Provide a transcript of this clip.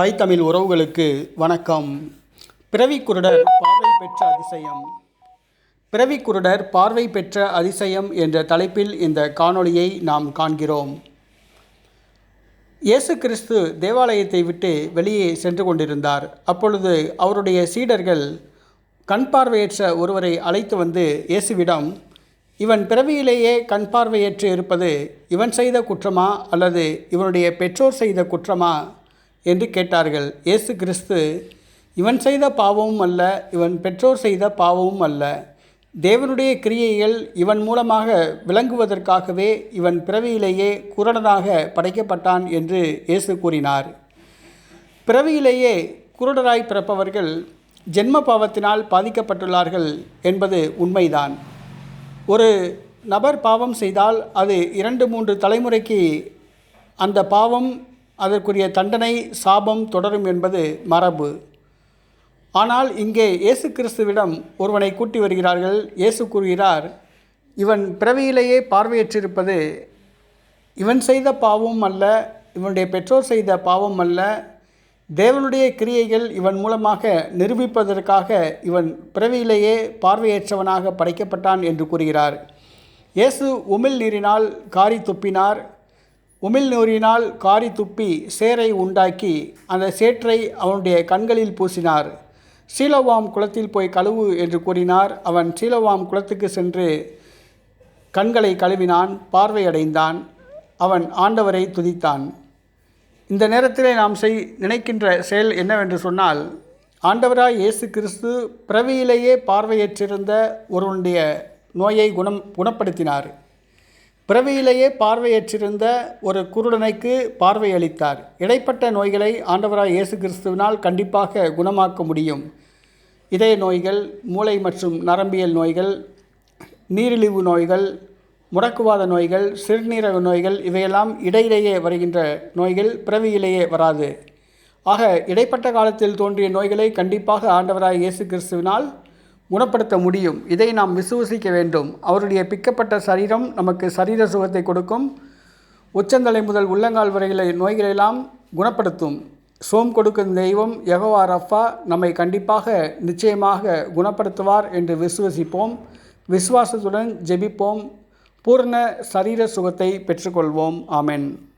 தாய் தமிழ் உறவுகளுக்கு வணக்கம். பிறவி குருடர் பார்வை பெற்ற அதிசயம். பிறவி குருடர் பார்வை பெற்ற அதிசயம் என்ற தலைப்பில் இந்த காணொளியை நாம் காண்கிறோம். இயேசு கிறிஸ்து தேவாலயத்தை விட்டு வெளியே சென்று கொண்டிருந்தார். அப்பொழுது அவருடைய சீடர்கள் கண் பார்வையற்ற ஒருவரை அழைத்து வந்து இயேசுவிடம் இவன் பிறவியிலேயே கண் பார்வையற்று இருப்பது இவன் செய்த குற்றமா அல்லது இவனுடைய பெற்றோர் செய்த குற்றமா? என்று கேட்டார்கள். இயேசு கிறிஸ்து இவன் செய்த பாவமும் அல்ல இவன் பெற்றோர் செய்த பாவமும் அல்ல. தேவனுடைய கிரியைகள் இவன் மூலமாக விளங்குவதற்காகவே இவன் பிறவியிலேயே குரடனாக படைக்கப்பட்டான் என்று இயேசு கூறினார். பிறவியிலேயே குருடராய் பிறப்பவர்கள் ஜென்ம பாவத்தினால் பாதிக்கப்பட்டுள்ளார்கள் என்பது உண்மைதான். ஒரு நபர் பாவம் செய்தால் அது இரண்டு மூன்று தலைமுறைக்கு அந்த பாவம் அதற்குரிய தண்டனை சாபம் தொடரும் என்பது மரபு. ஆனால் இங்கே இயேசு கிறிஸ்துவிடம் ஒருவனை கூட்டி வருகிறார்கள். இயேசு கூறுகிறார் இவன் பிறவியிலேயே பார்வையற்றிருப்பது இவன் செய்த பாவம் அல்ல இவனுடைய பெற்றோர் செய்த பாவம் அல்ல. தேவனுடைய கிரியைகள் இவன் மூலமாக நிரூபிப்பதற்காக இவன் பிறவியிலேயே பார்வையற்றவனாக படைக்கப்பட்டான் என்று கூறுகிறார். இயேசு உமிழ் நீரினால் காரி துப்பினார். உமிழ்நூறினால் காரி துப்பி சேரை உண்டாக்கி அந்த சேற்றை அவனுடைய கண்களில் பூசினார். சீலவாம் குளத்தில் போய் கழுவு என்று கூறினார். அவன் சீலவாம் குளத்துக்கு சென்று கண்களை கழுவினான் பார்வையடைந்தான் அவன் ஆண்டவரை துதித்தான். இந்த நேரத்திலே நாம் செய் நினைக்கின்ற செயல் என்னவென்று சொன்னால் ஆண்டவராய் இயேசு கிறிஸ்து பிறவியிலேயே பார்வையற்றிருந்த ஒருவனுடைய நோயை குணம் குணப்படுத்தினார். பிறவியிலேயே பார்வையற்றிருந்த ஒரு குருடனைக்கு பார்வை அளித்தார் இடைப்பட்ட நோய்களை ஆண்டவராய் இயேசு கிறிஸ்துவினால் கண்டிப்பாக குணமாக்க முடியும். இதய நோய்கள் மூளை மற்றும் நரம்பியல் நோய்கள் நீரிழிவு நோய்கள் முடக்குவாத நோய்கள் சிறுநீரக நோய்கள் இவையெல்லாம் இடையிலேயே வருகின்ற நோய்கள் பிறவியிலேயே வராது. ஆக இடைப்பட்ட காலத்தில் தோன்றிய நோய்களை கண்டிப்பாக ஆண்டவராய் இயேசு கிறிஸ்துவினால் குணப்படுத்த முடியும். இதை நாம் விசுவசிக்க வேண்டும். அவருடைய பிக்கப்பட்ட சரீரம் நமக்கு சரீர சுகத்தை கொடுக்கும். உச்சந்தலை முதல் உள்ளங்கால் வரையில நோய்களெல்லாம் குணப்படுத்தும். சோம் கொடுக்கும் தெய்வம் யகோவா ரஃபா நம்மை கண்டிப்பாக நிச்சயமாக குணப்படுத்துவார் என்று விசுவசிப்போம். விசுவாசத்துடன் ஜெபிப்போம். பூர்ண சரீர சுகத்தை பெற்றுக்கொள்வோம். ஆமென்.